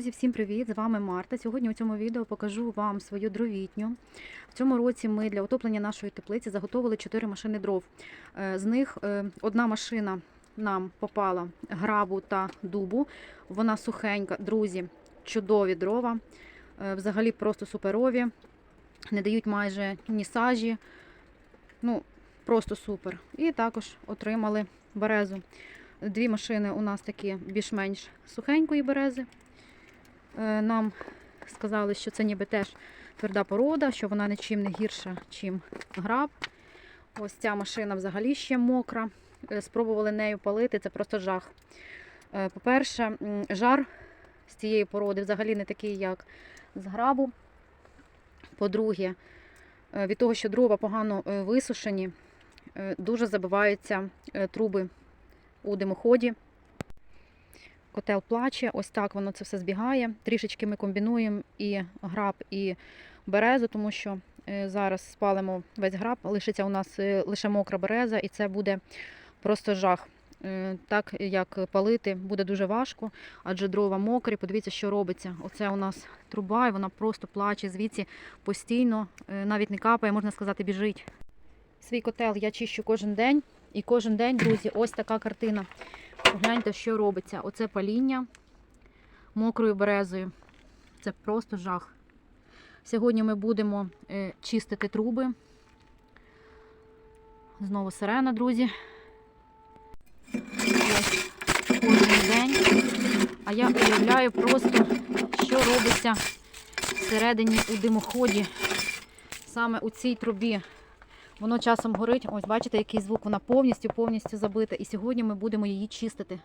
Друзі, всім привіт! З вами Марта. Сьогодні у цьому відео покажу вам свою дровітню. В цьому році ми для отоплення нашої теплиці заготовили 4 машини дров. Е, З них е, одна машина нам попала грабу та дубу. Вона сухенька, друзі, чудові дрова. Е, Взагалі просто суперові. Не дають майже ні сажі. Ну, просто супер. І також отримали березу. Дві машини у нас такі більш-менш сухенької берези. Е, Нам сказали, що це ніби теж тверда порода, що вона нічим не гірша, чим граб. Ось ця машина взагалі ще мокра. Е, Спробували нею палити, це просто жах. Е, По-перше, жар з цієї породи взагалі не такий, як з грабу. По-друге, від того, що дрова погано висушені, дуже забиваються труби у димоході. Котел плаче, ось так воно це все збігає. Трішечки ми комбінуємо і граб, і березу, тому що е, зараз спалимо весь граб, лишиться у нас е, лише мокра береза, і це буде просто жах. Е, Так як палити буде дуже важко, адже дрова мокрі. Подивіться, що робиться. Оце у нас труба, і вона просто плаче звідси постійно, навіть не капає, можна сказати, біжить. Свій котел я чищу кожен день. І кожен день, друзі, ось така картина. Погляньте, що робиться. Оце паління мокрою березою. Це просто жах. Сьогодні ми будемо е, чистити труби. Знову сирена, друзі. Ось кожен день. А я уявляю просто, що робиться всередині у димоході, саме у цій трубі. Воно часом горить. Ось бачите, який звук, вона повністю повністю забита. І сьогодні ми будемо її чистити.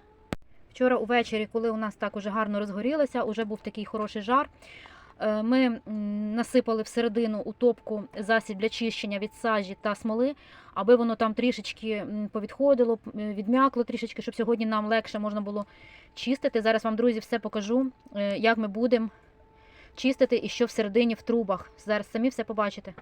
Вчора увечері, коли у нас так уже гарно розгорілося, уже був такий хороший жар. е, Ми насипали всередину у топку засіб для чищення від сажі та смоли, аби воно там трішечки повідходило, е, відм'якло трішечки, щоб сьогодні нам легше можна було чистити. Зараз вам, друзі, все покажу, е, як ми будемо чистити і що всередині в трубах. Зараз самі все побачите.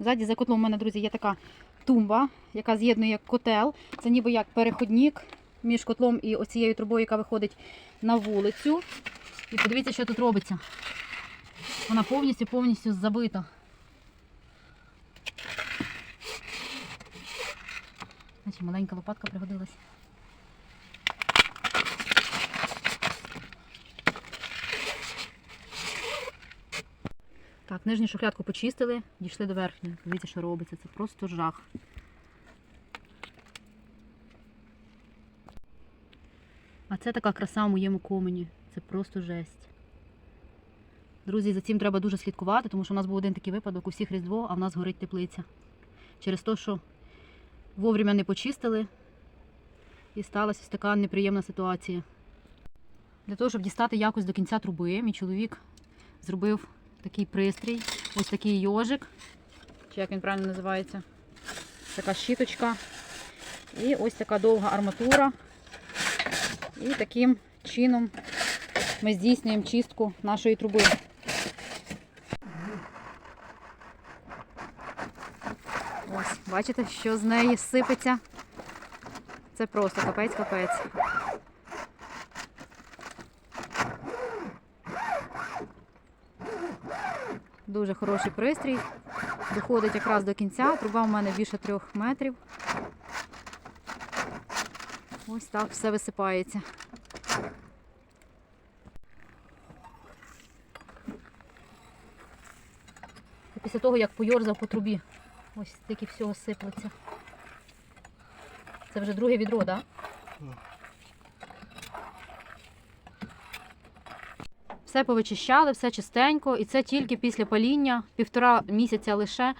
Ззаді за котлом у мене, друзі, є така тумба, яка з'єднує котел. Це ніби як переходник між котлом і оцією трубою, яка виходить на вулицю. І подивіться, що тут робиться. Вона повністю повністю забита. Значить, маленька лопатка пригодилась. Так, нижню шухлядку почистили, дійшли до верхньої. Дивіться, що робиться. Це просто жах. А це така краса в моєму комені. Це просто жесть. Друзі, за цим треба дуже слідкувати, тому що у нас був один такий випадок, у всіх Різдво, а в нас горить теплиця. Через те, що вовремя не почистили, і сталася ось така неприємна ситуація. Для того, щоб дістати якось до кінця труби, мій чоловік зробив такий пристрій, ось такий йожик, чи як він правильно називається, така щіточка. І ось така довга арматура. І таким чином ми здійснюємо чистку нашої труби. Ось, бачите, що з неї сипеться. Це просто капець-капець. Дуже хороший пристрій. Доходить якраз до кінця. Труба в мене більше трьох метрів. Ось так все висипається. Після того, як пойорзав по трубі, ось стільки всього сиплеться. Це вже друге відро, так? Да? Все повичищали, все чистенько, і це тільки після паління, півтора місяця лише.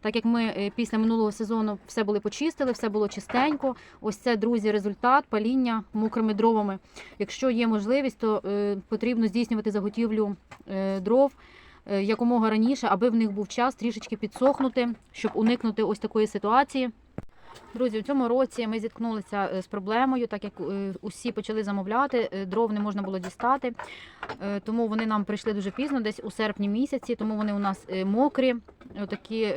Так як ми е, після минулого сезону все були почистили, все було чистенько. Ось це, друзі, результат паління мокрими дровами. Якщо є можливість, то е, потрібно здійснювати заготівлю е, дров якомога раніше, аби в них був час трішечки підсохнути, щоб уникнути ось такої ситуації. Друзі, у цьому році ми зіткнулися е, з проблемою, так як е, усі почали замовляти, е, дров не можна було дістати, тому вони нам прийшли дуже пізно, десь у серпні місяці, тому вони у нас мокрі, такі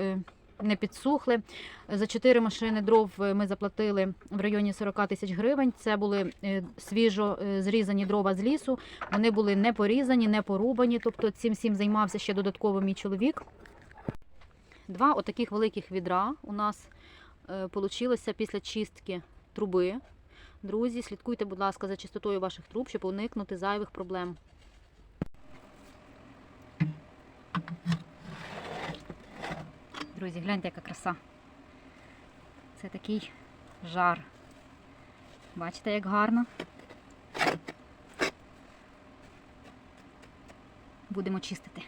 не підсухли. За 4 машини дров ми заплатили в районі 40 тисяч гривень. Це були свіжо зрізані дрова з лісу. Вони були не порізані, не порубані. Тобто цим всім займався ще додатково мій чоловік. Два отаких великих відра у нас вийшло після чистки труби. Друзі, слідкуйте, будь ласка, за чистотою ваших труб, щоб уникнути зайвих проблем. Друзі, гляньте, яка краса. Це такий жар. Бачите, як гарно. Будемо чистити.